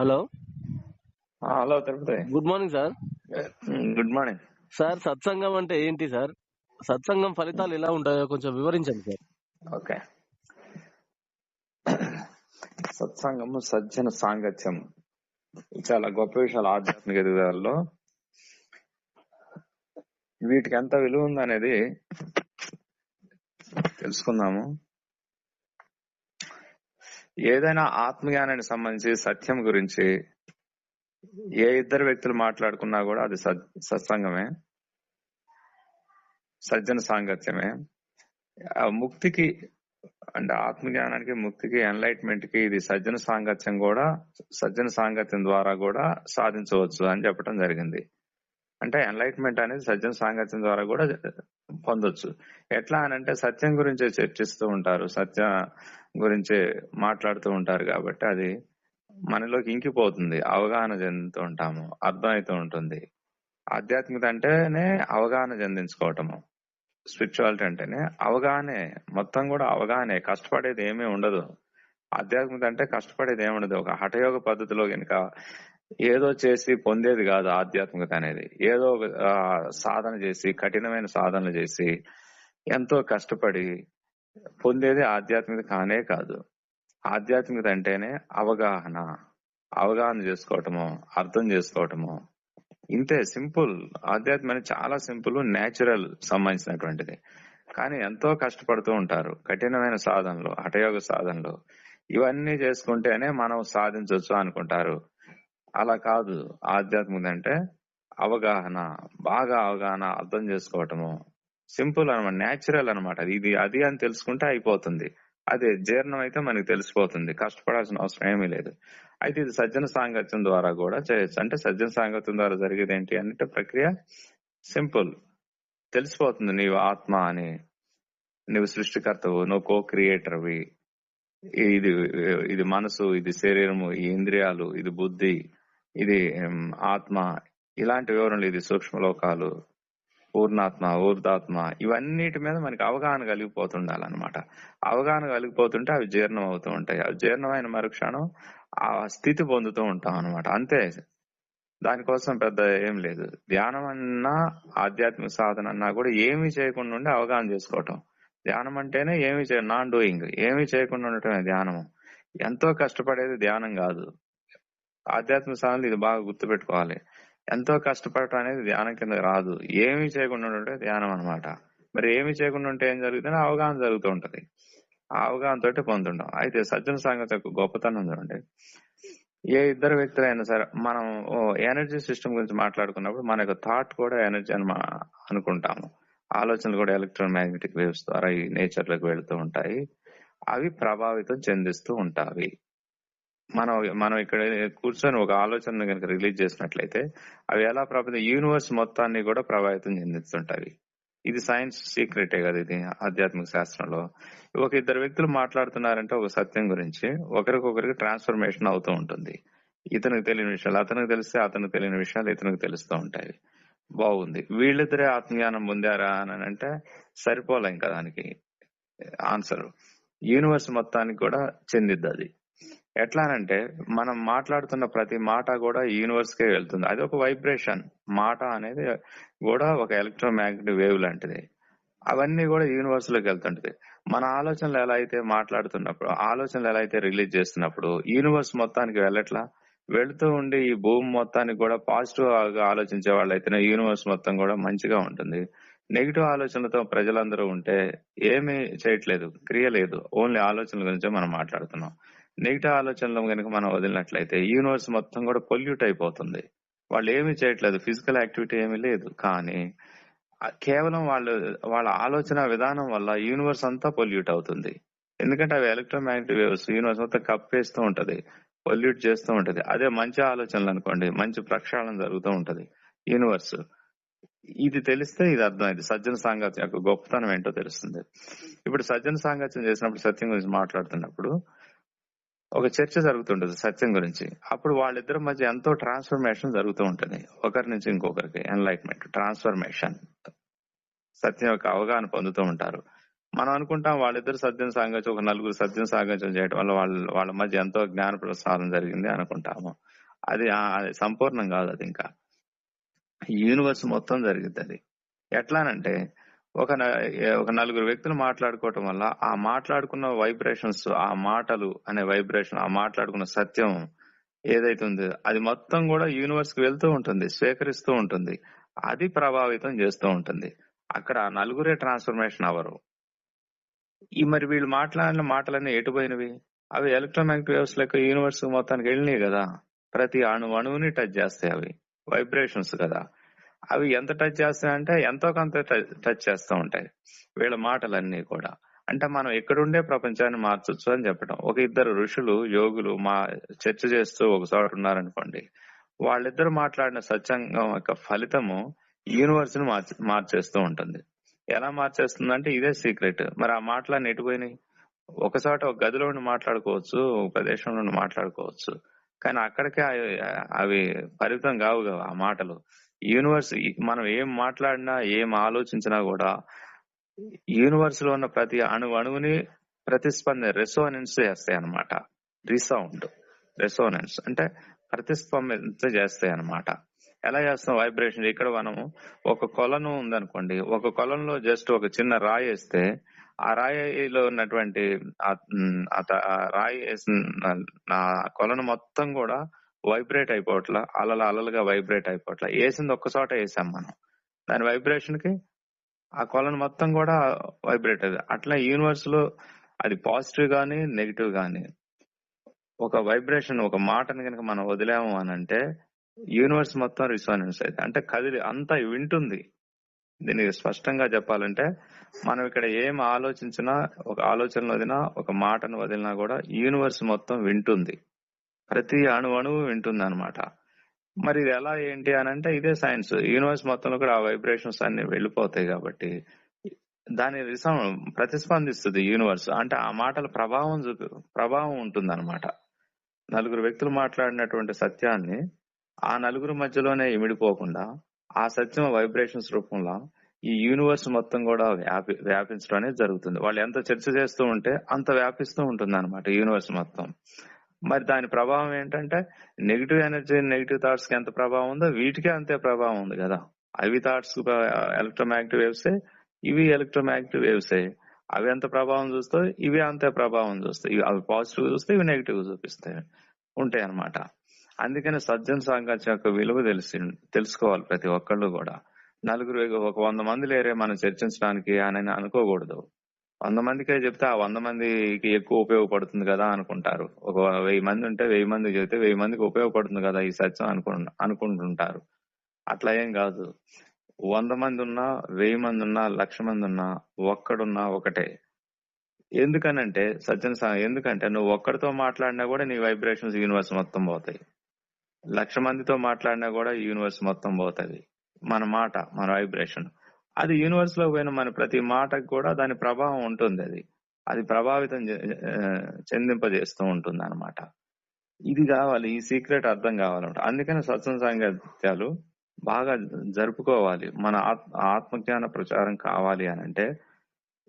Hello. Hello Tirupati good morning sir. Good morning. Sir సత్సంగం అంటే ఏంటి సార్? సత్సంగం ఫలితాలు ఎలా ఉంటాయో కొంచెం వివరించండి సార్. ఓకే. సత్సంగము సజ్జన సాంగత్యం. చాలా గొప్ప విషయాలు ఆధ్యాత్మిక ఎదుగుదలలో వీటికి ఎంత విలువ ఉందనేది తెలుసుకుందాము. ఏదైనా ఆత్మజ్ఞానానికి సంబంధించి సత్యం గురించి ఏ ఇద్దరు వ్యక్తులు మాట్లాడుకున్నా కూడా అది సత్- సత్సంగమే. సజ్జన సాంగత్యమే. ఆ ముక్తికి అంటే ఆత్మజ్ఞానానికి ముక్తికి ఎన్లైట్మెంట్కి ఇది సజ్జన సాంగత్యం కూడా సజ్జన సాంగత్యం ద్వారా కూడా సాధించవచ్చు అని చెప్పడం జరిగింది. అంటే ఎన్లైట్మెంట్ అనేది సత్యం సాంగత్యం ద్వారా కూడా పొందొచ్చు. ఎట్లా అని అంటే సత్యం గురించే చర్చిస్తూ ఉంటారు సత్య గురించే మాట్లాడుతూ ఉంటారు కాబట్టి అది మనలోకి ఇంకిపోతుంది అవగాహన చెందుతూ ఉంటాము అర్థమవుతూ ఉంటుంది. ఆధ్యాత్మికత అంటేనే అవగాహన చెందించుకోవటము స్పిరిచువాలిటీ అంటేనే అవగాహనే మొత్తం కూడా అవగాహనే కష్టపడేది ఏమీ ఉండదు. ఆధ్యాత్మికత అంటే కష్టపడేది ఏమి ఉండదు ఒక హఠయోగ పద్ధతిలో కనుక ఏదో చేసి పొందేది కాదు ఆధ్యాత్మికత అనేది. ఏదో ఒక, సాధన చేసి కఠినమైన సాధనలు చేసి ఎంతో కష్టపడి పొందేది ఆధ్యాత్మికత కానే కాదు. ఆధ్యాత్మికత అంటేనే అవగాహన. అవగాహన చేసుకోవటము అర్థం చేసుకోవటము. ఇంతే సింపుల్. ఆధ్యాత్మిక అనేది చాలా సింపుల్ నేచురల్ సంబంధించినటువంటిది. కానీ ఎంతో కష్టపడుతూ ఉంటారు. కఠినమైన సాధనలు హఠయోగ సాధనలు. ఇవన్నీ చేసుకుంటేనే మనం సాధించవచ్చు అనుకుంటారు. అలా కాదు. ఆధ్యాత్మికత అంటే అవగాహన బాగా అవగాహన అర్థం చేసుకోవటము. సింపుల్ అనమాట నేచురల్ అనమాట ఇది అది అని తెలుసుకుంటే అయిపోతుంది. అదే జీర్ణం అయితే మనకి తెలిసిపోతుంది. కష్టపడాల్సిన అవసరం ఏమీ లేదు. అయితే ఇది సజ్జన సాంగత్యం ద్వారా కూడా చేయొచ్చు. అంటే సజ్జన సాంగత్యం ద్వారా జరిగేది ఏంటి అంటే ప్రక్రియ సింపుల్. తెలిసిపోతుంది నీవు ఆత్మ అని. నువ్వు సృష్టికర్తవు నువ్వు కో క్రియేటర్వి ఇది ఇది మనసు ఇది శరీరము ఈ ఇంద్రియాలు ఇది బుద్ధి. ఇది ఆత్మ. ఇలాంటి వివరణలు ఇది సూక్ష్మ లోకాలు పూర్ణాత్మ ఊర్ధాత్మ ఇవన్నిటి మీద మనకి అవగాహన కలిగిపోతుండాలన్నమాట. అవగాహన కలిగిపోతుంటే అవి జీర్ణం అవుతూ ఉంటాయి. అవి జీర్ణమైన మరుక్షణం ఆ స్థితి పొందుతూ ఉంటాం అనమాట అంతే. దానికోసం పెద్ద ఏం లేదు. ధ్యానం అన్నా ఆధ్యాత్మిక సాధన అన్నా కూడా ఏమీ చేయకుండా ఉండి అవగాహన చేసుకోవటం. ధ్యానం అంటేనే ఏమి చేయ నాన్ డూయింగ్. ఏమీ చేయకుండా ఉండటమే ధ్యానము. ఎంతో కష్టపడేది ధ్యానం కాదు. ఆధ్యాత్మిక సాధనలు ఇది బాగా గుర్తుపెట్టుకోవాలి. ఎంతో కష్టపడటం అనేది ధ్యానం కింద రాదు. ఏమి చేయకుండా ఉంటే ధ్యానం అన్నమాట. మరి ఏమి చేయకుండా ఉంటే ఏం జరుగుతుంది అవగాహన జరుగుతూ ఉంటది. ఆ అవగాహన తోటి పొందుంటాం అయితే సజ్జన సంగతి యొక్క గొప్పతనం చూడండి. ఏ ఇద్దరు వ్యక్తులైనా సరే మనం ఎనర్జీ సిస్టమ్ గురించి మాట్లాడుకున్నప్పుడు మన యొక్క థాట్ కూడా ఎనర్జీ అని అనుకుంటాము. ఆలోచనలు కూడా ఎలక్ట్రో మ్యాగ్నెటిక్ వేవ్స్ ద్వారా ఈ నేచర్లోకి వెళుతూ ఉంటాయి. అవి ప్రభావితం చెందిస్తూ ఉంటాయి. మనం మనం ఇక్కడ కూర్చొని ఒక ఆలోచన కనుక రిలీజ్ చేసినట్లయితే అవి ఎలా ప్రభావితం? యూనివర్స్ మొత్తాన్ని కూడా ప్రభావితం చెందిస్తుంటాయి ఇది సైన్స్ సీక్రెటే కదా ఇది ఆధ్యాత్మిక శాస్త్రంలో. ఒక ఇద్దరు వ్యక్తులు మాట్లాడుతున్నారంటే ఒక సత్యం గురించి. ఒకరికొకరికి ట్రాన్స్ఫర్మేషన్ అవుతూ ఉంటుంది. ఇతనికి తెలియని విషయాలు అతనికి తెలిస్తే అతనికి తెలియని విషయాలు ఇతనికి తెలుస్తూ ఉంటాయి. బాగుంది. వీళ్ళిద్దరే ఆత్మజ్ఞానం పొందారా అని అంటే సరిపోలే ఇంకా దానికి ఆన్సర్. యూనివర్స్ మొత్తానికి కూడా చెందిద్ది అది ఎట్లానంటే మనం మాట్లాడుతున్న ప్రతి మాట కూడా యూనివర్స్ కే వెళ్తుంది. అది ఒక వైబ్రేషన్. మాట అనేది కూడా ఒక ఎలక్ట్రోమాగ్నెటిక్ వేవ్ లాంటిది. అవన్నీ కూడా యూనివర్స్లోకి వెళ్తుంటది. మన ఆలోచనలు ఎలా అయితే మాట్లాడుతున్నప్పుడు ఆలోచనలు ఎలా అయితే రిలీజ్ చేస్తున్నప్పుడు యూనివర్స్ మొత్తానికి వెళ్ళట్లా? వెళుతూ ఉండి ఈ భూమి మొత్తానికి కూడా పాజిటివ్గా ఆలోచించే వాళ్ళైతేనే యూనివర్స్ మొత్తం కూడా మంచిగా ఉంటుంది. నెగిటివ్ ఆలోచనలతో ప్రజలందరూ ఉంటే ఏమీ చేయట్లేదు క్రియ లేదు. ఓన్లీ ఆలోచనల గురించే మనం మాట్లాడుతున్నాం. నెగిటివ్ ఆలోచనలు కనుక మనం వదిలినట్లయితే యూనివర్స్ మొత్తం కూడా పొల్యూట్ అయిపోతుంది. వాళ్ళు ఏమీ చేయట్లేదు ఫిజికల్ యాక్టివిటీ ఏమీ లేదు. కానీ కేవలం వాళ్ళు వాళ్ళ ఆలోచన విధానం వల్ల యూనివర్స్ అంతా పొల్యూట్ అవుతుంది. ఎందుకంటే అవి ఎలక్ట్రోమాగ్నెటిక్ వేవ్స్ యూనివర్స్ మొత్తం కప్పేస్తూ ఉంటది పొల్యూట్ చేస్తూ ఉంటది. అదే మంచి ఆలోచనలు అనుకోండి మంచి ప్రక్షాళన జరుగుతూ ఉంటది యూనివర్స్. ఇది తెలిస్తే ఇది అర్థమైంది. సజ్జన సాంగత్యం యొక్క గొప్పతనం ఏంటో తెలుస్తుంది. ఇప్పుడు సజ్జన సాంగత్యం చేసినప్పుడు సత్యం గురించి మాట్లాడుతున్నప్పుడు ఒక చర్చ జరుగుతుంటది సత్యం గురించి. అప్పుడు వాళ్ళిద్దరి మధ్య ఎంతో ట్రాన్స్ఫర్మేషన్ జరుగుతూ ఉంటుంది. ఒకరి నుంచి ఇంకొకరికి ఎన్లైట్మెంట్ ట్రాన్స్ఫర్మేషన్ సత్యం యొక్క అవగాహన పొందుతూ ఉంటారు. మనం అనుకుంటాం వాళ్ళిద్దరు సత్యం సాంగత్యం ఒక నలుగురు సత్యం సాంగత్యం చేయడం వల్ల వాళ్ళ వాళ్ళ మధ్య ఎంతో జ్ఞాన ప్రసారం జరిగింది అనుకుంటాము. అది అది సంపూర్ణం కాదు అది ఇంకా. యూనివర్స్ మొత్తం జరిగింది అది. ఎట్లానంటే ఒక న- ఒక నలుగురు వ్యక్తులు మాట్లాడుకోవటం వల్ల ఆ మాట్లాడుకున్న వైబ్రేషన్స్ ఆ మాటలు అనే వైబ్రేషన్ ఆ మాట్లాడుకున్న సత్యం ఏదైతే ఉందో అది మొత్తం కూడా యూనివర్స్కి వెళ్తూ ఉంటుంది స్వీకరిస్తూ ఉంటుంది అది ప్రభావితం చేస్తూ ఉంటుంది. అక్కడ ఆ నలుగురే ట్రాన్స్ఫర్మేషన్ అవరు ఈ మరి వీళ్ళు మాట్లాడిన మాటలన్నీ ఎటుపోయినవి? అవి ఎలక్ట్రోమాగ్నెటిక్ వేవ్స్ లెక్క యూనివర్స్ మొత్తానికి వెళ్ళినాయి కదా. ప్రతి అణు అణువుని టచ్ చేస్తాయి అవి. వైబ్రేషన్స్ కదా. అవి ఎంత టచ్ చేస్తాయంటే ఎంతో కొంత టచ్ చేస్తూ ఉంటాయి. వీళ్ళ మాటలన్నీ కూడా. అంటే మనం ఎక్కడుండే ప్రపంచాన్ని మార్చొచ్చు అని చెప్పడం ఒక ఇద్దరు ఋషులు యోగులు మా చర్చ చేస్తూ ఒక చోట ఉన్నారనుకోండి వాళ్ళిద్దరు మాట్లాడిన సత్సంగం యొక్క ఫలితము యూనివర్స్ని మార్చి మార్చేస్తూ ఉంటుంది. ఎలా మార్చేస్తుందంటే ఇదే సీక్రెట్ మరి ఆ మాటలన్నీ ఎటుపోయినాయి ఒక చోట ఒక గదిలో ఉండి మాట్లాడుకోవచ్చు ఒక ప్రదేశంలో మాట్లాడుకోవచ్చు. కానీ అక్కడికే అవి- అవి పరిమితం కావు కదా ఆ మాటలు. యూనివర్స్ మనం ఏం మాట్లాడినా ఏం ఆలోచించినా కూడా యూనివర్స్లో ఉన్న ప్రతి అణు అణువుని ప్రతిస్పందన రెసోనెన్స్ చేస్తాయి అనమాట రీసౌండ్ రెసోనెన్స్ అంటే ప్రతిస్పందించ చేస్తాయి అనమాట ఎలా చేస్తాం? వైబ్రేషన్. ఇక్కడ మనము ఒక కొలను ఉందనుకోండి. ఒక కొలంలో జస్ట్ ఒక చిన్న రాయి వేస్తే ఆ రాయిలో ఉన్నటువంటి ఆ రాయి వేసిన ఆ కొలను మొత్తం కూడా వైబ్రేట్ అయిపోవట్ల అలల అలలుగా వైబ్రేట్ అయిపోవట్ల. వేసింది ఒక్కసోట వేసాం మనం. దాని వైబ్రేషన్కి ఆ కొలను మొత్తం కూడా వైబ్రేట్ అయ్యింది. అట్లా యూనివర్స్లో అది పాజిటివ్ గాని నెగిటివ్ కానీ ఒక వైబ్రేషన్ ఒక మాటని కనుక మనం వదిలాము అని అంటే యూనివర్స్ మొత్తం రిసోనెన్స్ అయితే అంటే కదిలి అంతా వింటుంది. దీనికి స్పష్టంగా చెప్పాలంటే మనం ఇక్కడ ఏం ఆలోచించినా ఒక ఆలోచన వదిలినా ఒక మాటను వదిలినా కూడా యూనివర్స్ మొత్తం వింటుంది. ప్రతి అణు అణువు వింటుంది అనమాట మరి ఇది ఎలా ఏంటి అని అంటే ఇదే సైన్స్. యూనివర్స్ మొత్తంలో కూడా ఆ వైబ్రేషన్స్ అన్ని వెళ్ళిపోతాయి కాబట్టి దాని ప్రతిస్పందిస్తుంది యూనివర్స్. అంటే ఆ మాటల ప్రభావం చూపి ప్రభావం ఉంటుంది అనమాట నలుగురు వ్యక్తులు మాట్లాడినటువంటి సత్యాన్ని ఆ నలుగురు మధ్యలోనే ఇమిడిపోకుండా ఆ సత్యం వైబ్రేషన్స్ రూపంలో ఈ యూనివర్స్ మొత్తం కూడా వ్యాపి వ్యాపించడం అనేది జరుగుతుంది. వాళ్ళు ఎంత చర్చ చేస్తూ ఉంటే అంత వ్యాపిస్తూ ఉంటుంది అనమాట యూనివర్స్ మొత్తం. మరి దాని ప్రభావం ఏంటంటే నెగిటివ్ ఎనర్జీ నెగిటివ్ థాట్స్కి ఎంత ప్రభావం ఉందో వీటికే అంతే ప్రభావం ఉంది కదా. అవి థాట్స్ ఎలక్ట్రోమాగ్నెటిక్ వేవ్సే ఇవి ఎలక్ట్రోమాగ్నెటిక్ వేవ్సే అవి ఎంత ప్రభావం చూస్తాయి ఇవి అంతే ప్రభావం చూస్తాయి. అవి పాజిటివ్ చూస్తే ఇవి నెగిటివ్ చూపిస్తాయి. ఉంటాయి అన్నమాట. అందుకని సజ్జన సాంగత్యం యొక్క విలువ తెలిసి తెలుసుకోవాలి ప్రతి ఒక్కళ్ళు కూడా. నలుగురు ఒక వంద మంది లేరే మనం చర్చించడానికి అని అనుకోకూడదు. వంద మందికే చెప్తే ఆ వంద మందికి ఎక్కువ ఉపయోగపడుతుంది కదా అనుకుంటారు. ఒక వెయ్యి మంది ఉంటే వెయ్యి మందికి చెప్తే వెయ్యి మందికి ఉపయోగపడుతుంది కదా ఈ సత్యం అనుకు అనుకుంటుంటారు. అట్లా ఏం కాదు. వంద మంది ఉన్నా వెయ్యి మంది ఉన్నా లక్ష మంది ఉన్నా ఒక్కడున్నా ఒకటే. ఎందుకనంటే సత్యం ఎందుకంటే నువ్వు ఒక్కడితో మాట్లాడినా కూడా నీ వైబ్రేషన్స్ యూనివర్స్ మొత్తం పోతాయి. లక్ష మందితో మాట్లాడినా కూడా యూనివర్స్ మొత్తం పోతుంది. మన మాట మన వైబ్రేషన్. అది యూనివర్స్లో పోయిన మన ప్రతి మాటకు కూడా దాని ప్రభావం ఉంటుంది అది. అది ప్రభావితం చే- చెందింపజేస్తూ ఉంటుంది అనమాట ఇది కావాలి ఈ సీక్రెట్ అర్థం కావాలంట అందుకని సత్సంగ సాంగత్యాలు బాగా జరుపుకోవాలి. మన ఆత్- ఆత్మజ్ఞాన ప్రచారం కావాలి అని అంటే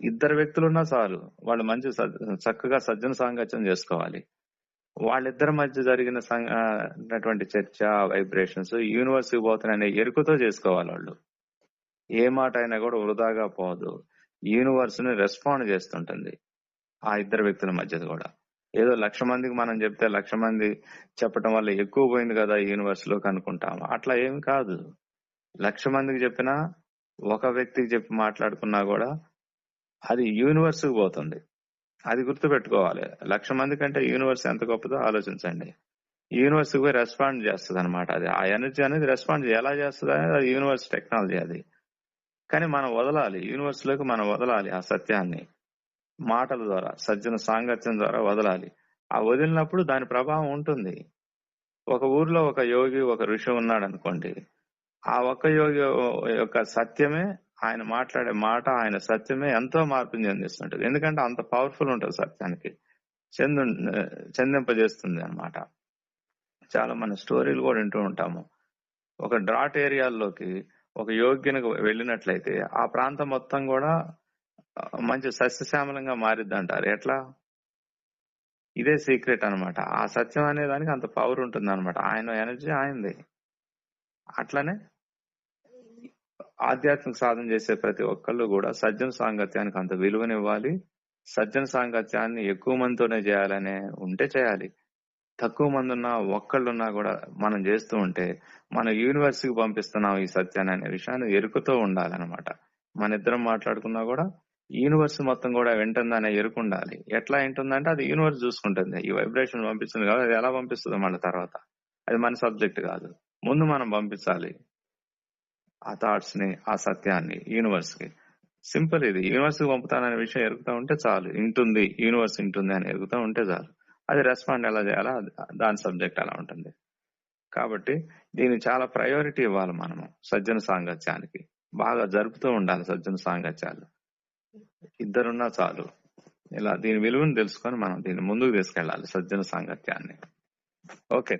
ఇద్దరు వ్యక్తులున్నా చాలు వాళ్ళు మంచి చక్కగా సజ్జన సాంగత్యం చేసుకోవాలి. వాళ్ళిద్దరి మధ్య జరిగిన సం- చర్చ వైబ్రేషన్స్ యూనివర్స్ పోతున్నాయనే ఎరుకతో చేసుకోవాలి వాళ్ళు. ఏ మాట అయినా కూడా వృధాగా పోదు. యూనివర్స్ని రెస్పాండ్ చేస్తుంటుంది. ఆ ఇద్దరు వ్యక్తుల మధ్య కూడా. ఏదో లక్ష మందికి మనం చెప్తే లక్ష మంది చెప్పడం వల్ల ఎక్కువ పోయింది కదా యూనివర్స్లో అనుకుంటాం అట్లా ఏం కాదు. లక్ష మందికి చెప్పినా ఒక వ్యక్తికి చెప్పి మాట్లాడుకున్నా కూడా అది యూనివర్స్కి పోతుంది. అది గుర్తు పెట్టుకోవాలి లక్ష మంది కంటే యూనివర్స్ ఎంత గొప్పదో ఆలోచించండి. యూనివర్స్కి రెస్పాండ్ చేస్తుంది అనమాట అది. ఆ ఎనర్జీ అనేది రెస్పాండ్ ఎలా చేస్తుంది అనేది అది యూనివర్స్ టెక్నాలజీ అది. కానీ మనం వదలాలి. యూనివర్స్లోకి మనం వదలాలి ఆ సత్యాన్ని. మాటల ద్వారా సజ్జన సాంగత్యం ద్వారా వదలాలి. ఆ వదిలినప్పుడు దాని ప్రభావం ఉంటుంది. ఒక ఊర్లో ఒక యోగి ఒక ఋషి ఉన్నాడు అనుకోండి ఆ ఒక్క యోగి యొక్క సత్యమే ఆయన మాట్లాడే మాట ఆయన సత్యమే ఎంతో మార్పుని చెందిస్తుంటది. ఎందుకంటే అంత పవర్ఫుల్ ఉంటుంది సత్యానికి. చెందు చెందింపజేస్తుంది అన్నమాట. చాలా మన స్టోరీలు కూడా వింటూ ఉంటాము. ఒక డ్రాట్ ఏరియాల్లోకి ఒక యోగ్యనికి వెళ్ళినట్లయితే ఆ ప్రాంతం మొత్తం కూడా మంచి సస్యశ్యామలంగా మారిద్ది అంటారు ఎట్లా? ఇదే సీక్రెట్ అన్నమాట. ఆ సత్యం అనే దానికి అంత పవర్ ఉంటుంది అనమాట ఆయన ఎనర్జీ ఆయనది. అట్లనే ఆధ్యాత్మిక సాధన చేసే ప్రతి ఒక్కళ్ళు కూడా సజ్జన సాంగత్యానికి అంత విలువనివ్వాలి. సజ్జన సాంగత్యాన్ని ఎక్కువ మందితోనే చేయాలనే ఉంటే చేయాలి. తక్కువ మంది ఉన్నా ఒక్కళ్ళున్నా కూడా మనం చేస్తూ ఉంటే మన కి పంపిస్తున్నాం ఈ సత్యాన్ని అనే విషయాన్ని ఎరుకుతూ ఉండాలన్నమాట. మన ఇద్దరం మాట్లాడుకున్నా కూడా యూనివర్స్ మొత్తం కూడా వింటుందనే ఎరుకు ఉండాలి. ఎట్లా వింటుందంటే అది యూనివర్స్ చూసుకుంటుంది. ఈ వైబ్రేషన్ పంపిస్తుంది కాదు అది ఎలా పంపిస్తుంది మన తర్వాత. అది మన సబ్జెక్ట్ కాదు. ముందు మనం పంపించాలి ఆ థాట్స్ని ఆ సత్యాన్ని యూనివర్స్కి సింపుల్ ఇది. యూనివర్స్కి పంపుతాననే విషయం ఎరుగుతూ ఉంటే చాలు. ఇంటుంది యూనివర్స్ ఇంటుంది అని ఎరుగుతూ ఉంటే చాలు. అది రెస్పాండ్ ఎలా చేయాలో దాని సబ్జెక్ట్ అలా ఉంటుంది. కాబట్టి దీన్ని చాలా ప్రయారిటీ ఇవ్వాలి మనము సజ్జన సాంగత్యానికి. బాగా జరుపుతూ ఉండాలి సజ్జన సాంగత్యాలు. ఇద్దరున్నా చాలు. ఇలా దీని విలువను తెలుసుకొని మనం దీన్ని ముందుకు తీసుకెళ్ళాలి సజ్జన సాంగత్యాన్ని. Okay.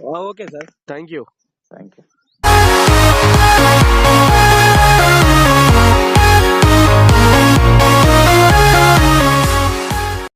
Okay sir. Thank you thank you